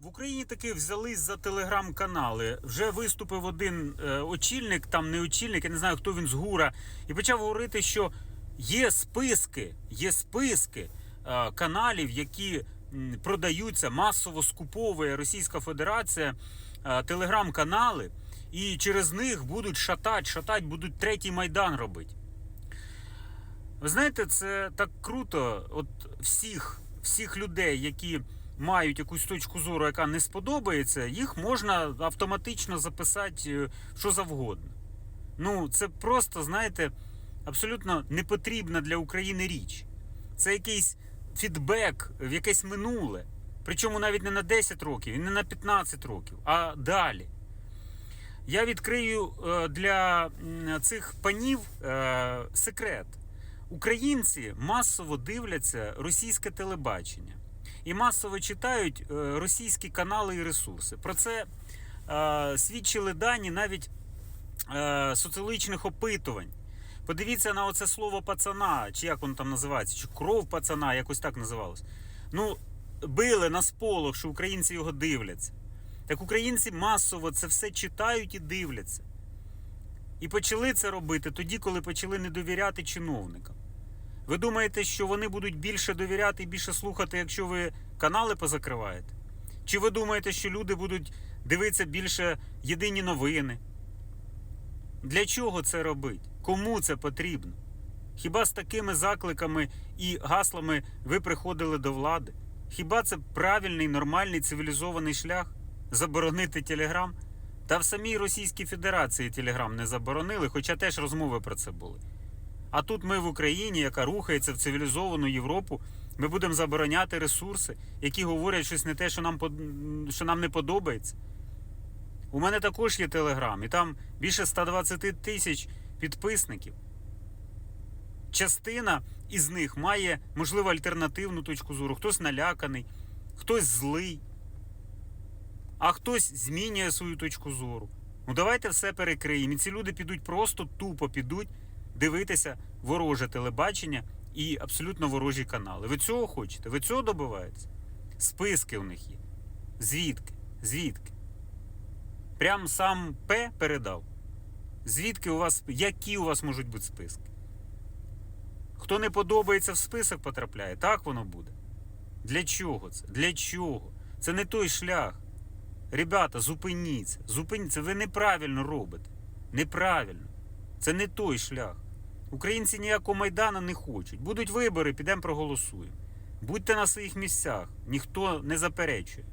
В Україні таки взялись за телеграм-канали. Вже виступив один е, очільник, там не очільник, я не знаю, хто він з гура, і почав говорити, що є списки, є списки е, каналів, які продаються масово скуповує Російська Федерація е, телеграм-канали, і через них будуть шатать, шатать, будуть третій майдан робити. Ви знаєте, це так круто. От всіх, всіх людей, які мають якусь точку зору, яка не сподобається, їх можна автоматично записати е, що завгодно. Ну, це просто, знаєте, абсолютно непотрібна для України річ. Це якийсь фідбек в якесь минуле. Причому навіть не на 10 років і не на 15 років, а далі. Я відкрию е, для цих панів е, секрет. Українці масово дивляться російське телебачення і масово читають е, російські канали і ресурси. Про це е, свідчили дані навіть е, соціологічних опитувань. Подивіться на оце слово пацана, чи як воно там називається, чи кров пацана, якось так називалось. Ну, били на сполох, що українці його дивляться. Так українці масово це все читають і дивляться. І почали це робити тоді, коли почали не довіряти чиновникам. Ви думаєте, що вони будуть більше довіряти і більше слухати, якщо ви канали позакриваєте? Чи ви думаєте, що люди будуть дивитися більше єдині новини? Для чого це робити? Кому це потрібно? Хіба з такими закликами і гаслами ви приходили до влади? Хіба це правильний, нормальний, цивілізований шлях? Заборонити Телеграм? Та в самій Російській Федерації Телеграм не заборонили, хоча теж розмови про це були. А тут ми в Україні, яка рухається в цивілізовану Європу, ми будемо забороняти ресурси, які говорять щось не те, що нам, що нам не подобається. У мене також є Телеграм, і там більше 120 тисяч підписників. Частина із них має, можливо, альтернативну точку зору. Хтось наляканий, хтось злий, а хтось змінює свою точку зору. Ну давайте все перекриємо. І ці люди підуть просто тупо підуть дивитися вороже телебачення і абсолютно ворожі канали. Ви цього хочете? Ви цього добиваєтесь? Списки у них є. Звідки? Звідки? Прям сам П передав. Звідки у вас, які у вас можуть бути списки? Хто не подобається в список потрапляє, так воно буде. Для чого це? Для чого? Це не той шлях. Ребята, зупиніться. Зупиніться. Ви неправильно робите. Неправильно. Це не той шлях. Українці ніякого майдану не хочуть. Будуть вибори, підемо проголосуємо. Будьте на своїх місцях, ніхто не заперечує.